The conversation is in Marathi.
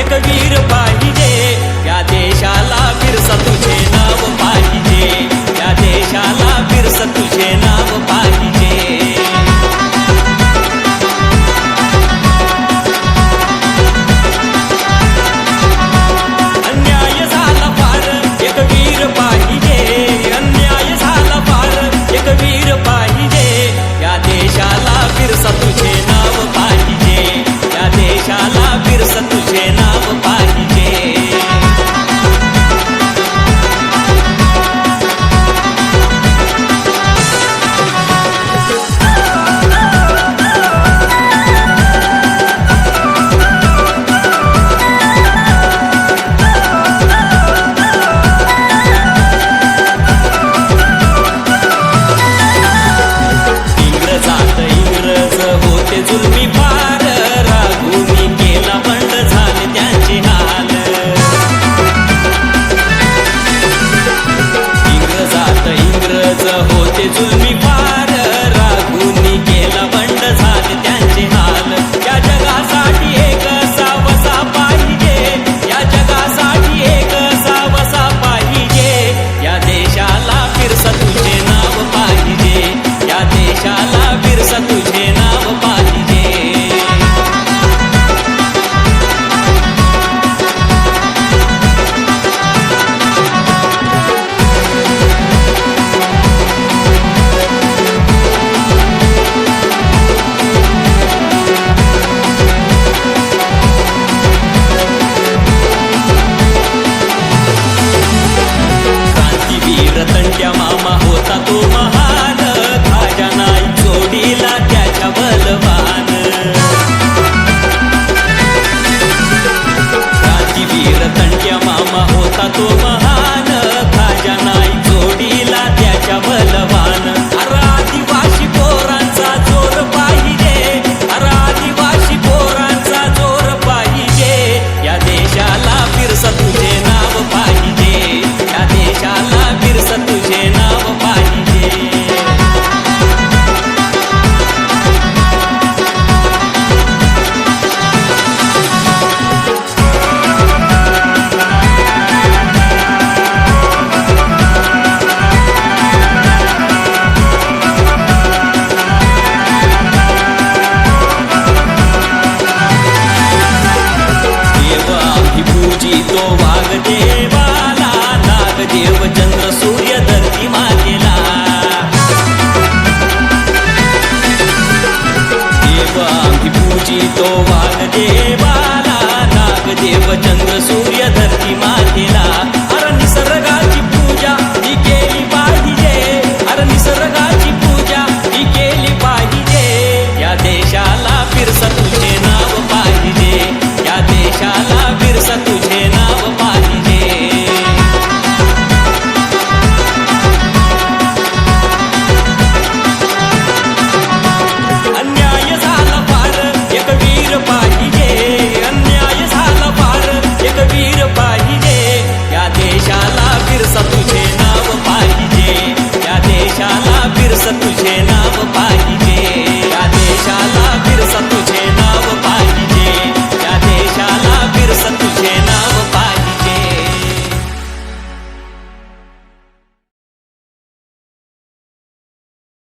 एक वीर होते जुलमी फार राघुनी केला बंड झाले त्यांचे हाल. इंग्रजात इंग्रज होते जुलमी फार राघुनी केला बंड झाले त्यांचे हाल. या जगासाठी एक सावसा पाहिजे. या जगासाठी एक सावसा पाहिजे. या देशाला फिरसा तुझे नाव पाहिजे. या देशाला चंद्र सूर्य धरती माँ